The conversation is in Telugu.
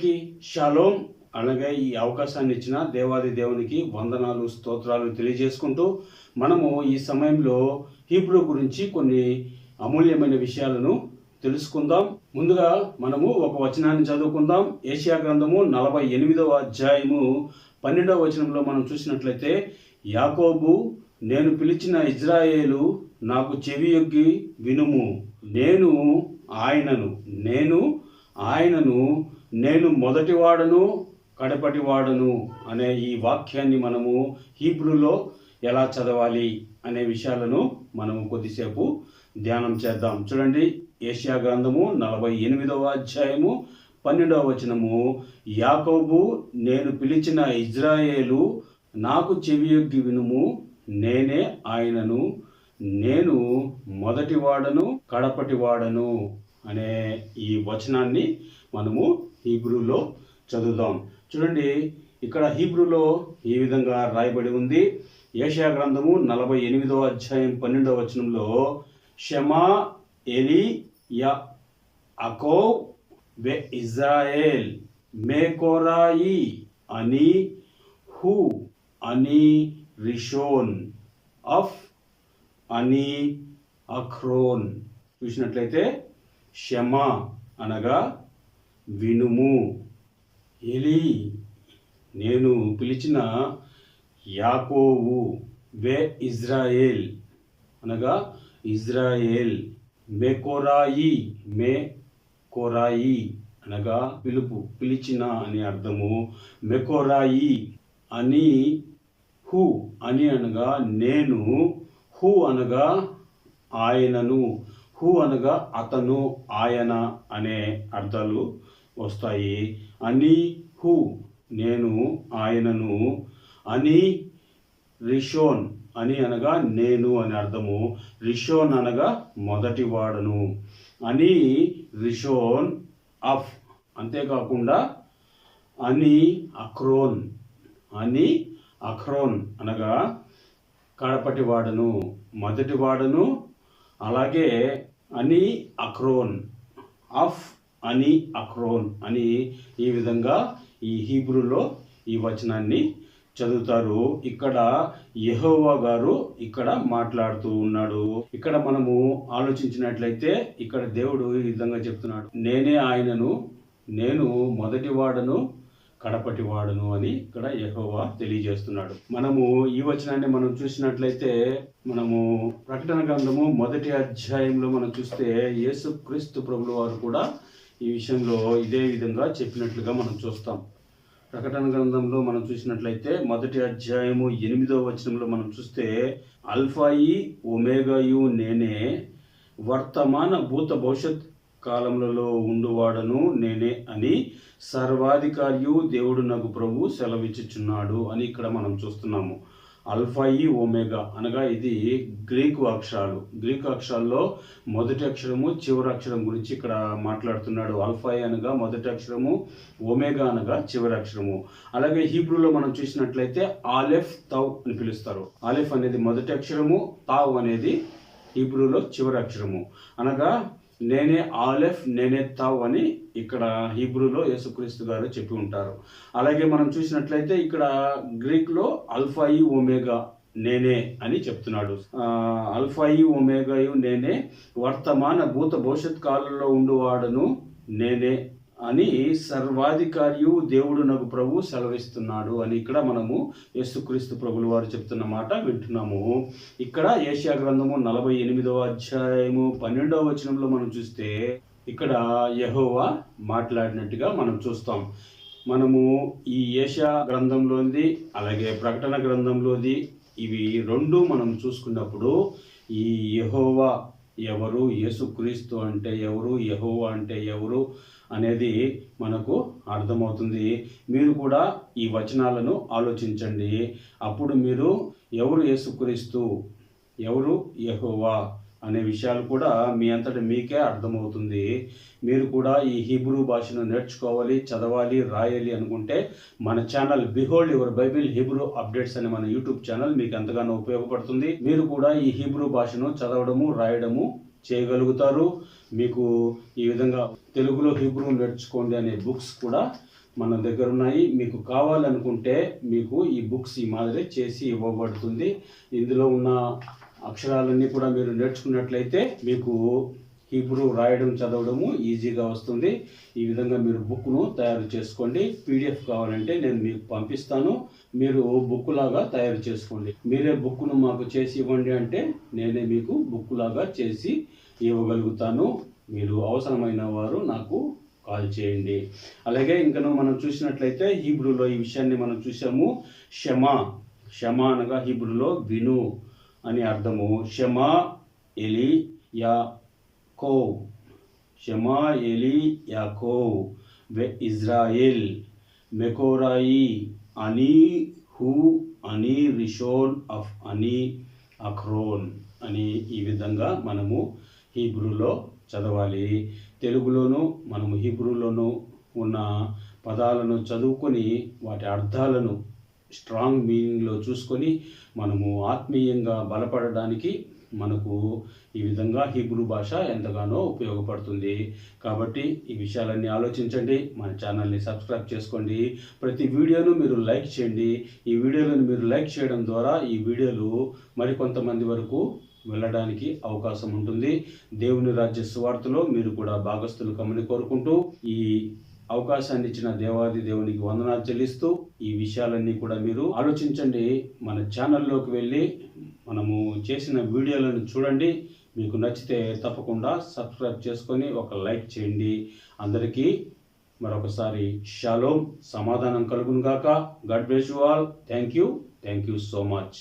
అందరికీ షాలోం. అనగా ఈ అవకాశాన్ని ఇచ్చిన దేవాది దేవునికి వందనాలు స్తోత్రాలు తెలియజేసుకుంటూ మనము ఈ సమయంలో హీబ్రూ గురించి కొన్ని అమూల్యమైన విషయాలను తెలుసుకుందాం. ముందుగా మనము ఒక వచనాన్ని చదువుకుందాం. ఏషియా గ్రంథము నలభై ఎనిమిదవ అధ్యాయము పన్నెండవ వచనంలో మనం చూసినట్లయితే యాకోబు నేను పిలిచిన ఇజ్రాయేలు నాకు చెవియొగ్గి వినుము. నేను ఆయనను నేను ఆయనను నేను మొదటివాడను కడపటివాడను అనే ఈ వాక్యాన్ని మనము హీబ్రూలో ఎలా చదవాలి అనే విషయాలను మనము కొద్దిసేపు ధ్యానం చేద్దాం. చూడండి ఏషియా గ్రంథము నలభై ఎనిమిదవ అధ్యాయము పన్నెండవ వచనము. యాకోబు నేను పిలిచిన ఇజ్రాయేలు నాకు చెవియొగ్గి వినుము నేనే ఆయనను నేను మొదటివాడను కడపటివాడను అనే ఈ వచనాన్ని మనము హీబ్రూలో చదువుదాం. చూడండి ఇక్కడ హీబ్రూలో ఈ విధంగా రాయబడి ఉంది. ఏషియా గ్రంథము నలభై ఎనిమిదవ అధ్యాయం పన్నెండవ వచనంలో షమా ఎలి యా అకో వె ఇజ్రాయేల్ మేకోరాయి అని హు అని రిషోన్ అఫ్ అని అఖ్రోన్ చూసినట్లయితే షమా అనగా వినుము. ఎలి నేను పిలిచిన యాకోవు వే ఇజ్రాయేల్? అనగా ఇజ్రాయేల్ మెకోరాయి మే కోరాయి. అనగా పిలుపు పిలిచిన అని అర్థము. మెకోరాయి అని హు అని అనగా నేను హు అనగా ఆయనను హు అనగా అతను ఆయన అనే అర్థాలు వస్తాయి. అని హు నేను ఆయనను అని రిషోన్ అని అనగా నేను అని అర్థము. రిషోన్ అనగా మొదటి వాడను. అని రిషోన్ అఫ్ అంతేకాకుండా అని అక్రోన్ అని అక్రోన్ అనగా కడపటి వాడను మొదటి వాడను అలాగే అని అక్రోన్ అఫ్ అని అక్రోన్ అని ఈ విధంగా ఈ హీబ్రూలో ఈ వచనాన్ని చదువుతారు. ఇక్కడ యహోవా గారు ఇక్కడ మాట్లాడుతూ ఉన్నాడు. ఇక్కడ మనము ఆలోచించినట్లయితే ఇక్కడ దేవుడు ఈ విధంగా చెప్తున్నాడు. నేనే ఆయనను నేను మొదటి వాడను కడపటి వాడను అని ఇక్కడ యహోవా తెలియజేస్తున్నాడు. మనము ఈ వచనాన్ని మనం చూసినట్లయితే మనము ప్రకటన గ్రంథము మొదటి అధ్యాయంలో మనం చూస్తే యేసు క్రీస్తు వారు కూడా ఈ విషయంలో ఇదే విధంగా చెప్పినట్లుగా మనం చూస్తాం. ప్రకటన గ్రంథంలో మనం చూసినట్లయితే మొదటి అధ్యాయము ఎనిమిదో వచనంలో మనం చూస్తే అల్ఫాయి ఒమేగాయు నేనే వర్తమాన భూత భవిష్యత్ కాలములలో ఉండువాడను నేనే అని సర్వాధికారియు దేవుడు నాకు ప్రభు సెలవిచ్చుచున్నాడు అని ఇక్కడ మనం చూస్తున్నాము. అల్ఫాయి ఒమేగా అనగా ఇది గ్రీకు అక్షరాలు. గ్రీకు అక్షరాల్లో మొదటి అక్షరము చివరి అక్షరం గురించి ఇక్కడ మాట్లాడుతున్నాడు. అల్ఫాయి అనగా మొదటి అక్షరము ఒమేగా అనగా చివరి అక్షరము. అలాగే హీబ్రూలో మనం చూసినట్లయితే ఆలెఫ్ తౌ అని పిలుస్తారు. ఆలెఫ్ అనేది మొదటి అక్షరము తావ్ అనేది హీబ్రూలో చివరి అక్షరము. అనగా నేనే ఆలెఫ్ నేనే తావ్ అని ఇక్కడ హీబ్రూలో యేసుక్రీస్తు గారు చెప్పి ఉంటారు. అలాగే మనం చూసినట్లయితే ఇక్కడ గ్రీక్లో అల్ఫాయి ఒమేగా నేనే అని చెప్తున్నాడు. అల్ఫాయి ఒమేగాయు నేనే వర్తమాన భూత భవిష్యత్ కాలంలో ఉండువాడను నేనే అని సర్వాధికారియు దేవుడు నాకు ప్రభు సెలవిస్తున్నాడు అని ఇక్కడ మనము యేసుక్రీస్తు ప్రభులు వారు చెప్తున్న మాట వింటున్నాము. ఇక్కడ ఏషియా గ్రంథము నలభై ఎనిమిదవ అధ్యాయము పన్నెండవ వచనంలో మనం చూస్తే ఇక్కడ యహోవా మాట్లాడినట్టుగా మనం చూస్తాం. మనము ఈ ఏషియా గ్రంథంలోది అలాగే ప్రకటన గ్రంథంలోది ఇవి రెండు మనం చూసుకున్నప్పుడు ఈ యహోవా ఎవరు? యేసుక్రీస్తు అంటే ఎవరు? యహోవా అంటే ఎవరు? అనేది మనకు అర్థమవుతుంది. మీరు కూడా ఈ వచనాలను ఆలోచించండి. అప్పుడు మీరు ఎవరు యేసుక్రీస్తు? ఎవరు యహోవా? అనే విషయాలు కూడా మీ అంతటి మీకే అర్థమవుతుంది. మీరు కూడా ఈ హీబ్రూ భాషను నేర్చుకోవాలి చదవాలి రాయాలి అనుకుంటే మన channel behold your Bible Hebrew updates అనే మన యూట్యూబ్ ఛానల్ మీకు ఎంతగానో ఉపయోగపడుతుంది. మీరు కూడా ఈ హీబ్రూ భాషను చదవడము రాయడము చేయగలుగుతారు. మీకు ఈ విధంగా తెలుగులో హీబ్రూ నేర్చుకోండి అనే బుక్స్ కూడా మన దగ్గర ఉన్నాయి. మీకు కావాలనుకుంటే మీకు ఈ బుక్స్ ఈ మాదిరి చేసి ఇవ్వబడుతుంది. ఇందులో ఉన్న అక్షరాలన్నీ కూడా మీరు నేర్చుకున్నట్లయితే మీకు హీబ్రూ రాయడం చదవడము ఈజీగా వస్తుంది. ఈ విధంగా మీరు బుక్ను తయారు చేసుకోండి. పీడిఎఫ్ కావాలంటే నేను మీకు పంపిస్తాను. మీరు బుక్ లాగా తయారు చేసుకోండి. మీరే బుక్ను మాకు చేసి ఇవ్వండి అంటే నేనే మీకు బుక్ లాగా చేసి ఇవ్వగలుగుతాను. మీరు అవసరమైన వారు నాకు కాల్ చేయండి. అలాగే ఇంకను మనం చూసినట్లయితే హీబ్రూలో ఈ విషయాన్ని మనం చూసాము. క్షమ క్షమ అనగా హీబ్రూలో విను అని అర్థము. క్షమ ఎలి యా కో క్షమ ఎలి యాకో వె ఇజ్రాయిల్. మెకోరాయి అని హు అని రిషోన్ అఫ్ అని అఖ్రోన్ అని ఈ విధంగా మనము హీబ్రూలో చదవాలి. తెలుగులోనూ మనము హీబ్రూలోనూ ఉన్న పదాలను చదువుకొని వాటి అర్థాలను స్ట్రాంగ్ మీనింగ్లో చూసుకొని మనము ఆత్మీయంగా బలపడడానికి మనకు ఈ విధంగా హీబ్రూ భాష ఎంతగానో ఉపయోగపడుతుంది. కాబట్టి ఈ విషయాలన్నీ ఆలోచించండి మన ఛానల్ని సబ్స్క్రైబ్ చేసుకోండి. ప్రతి వీడియోను మీరు లైక్ చేయండి. ఈ వీడియోలను మీరు లైక్ చేయడం ద్వారా ఈ వీడియోలు మరికొంతమంది వరకు వెళ్ళడానికి అవకాశం ఉంటుంది. దేవుని రాజ్య సువార్తలో మీరు కూడా భాగస్థులు కమ్మని కోరుకుంటూ ఈ అవకాశాన్ని ఇచ్చిన దేవాది దేవునికి వందనాలు చెల్లిస్తూ ఈ విషయాలన్నీ కూడా మీరు ఆలోచించండి. మన ఛానల్లోకి వెళ్ళి మనము చేసిన వీడియోలను చూడండి. మీకు నచ్చితే తప్పకుండా సబ్స్క్రైబ్ చేసుకొని ఒక లైక్ చేయండి. అందరికీ మరొకసారి షాలోమ్ సమాధానం కలుగును గాక. God bless you all. Thank you. Thank you so much.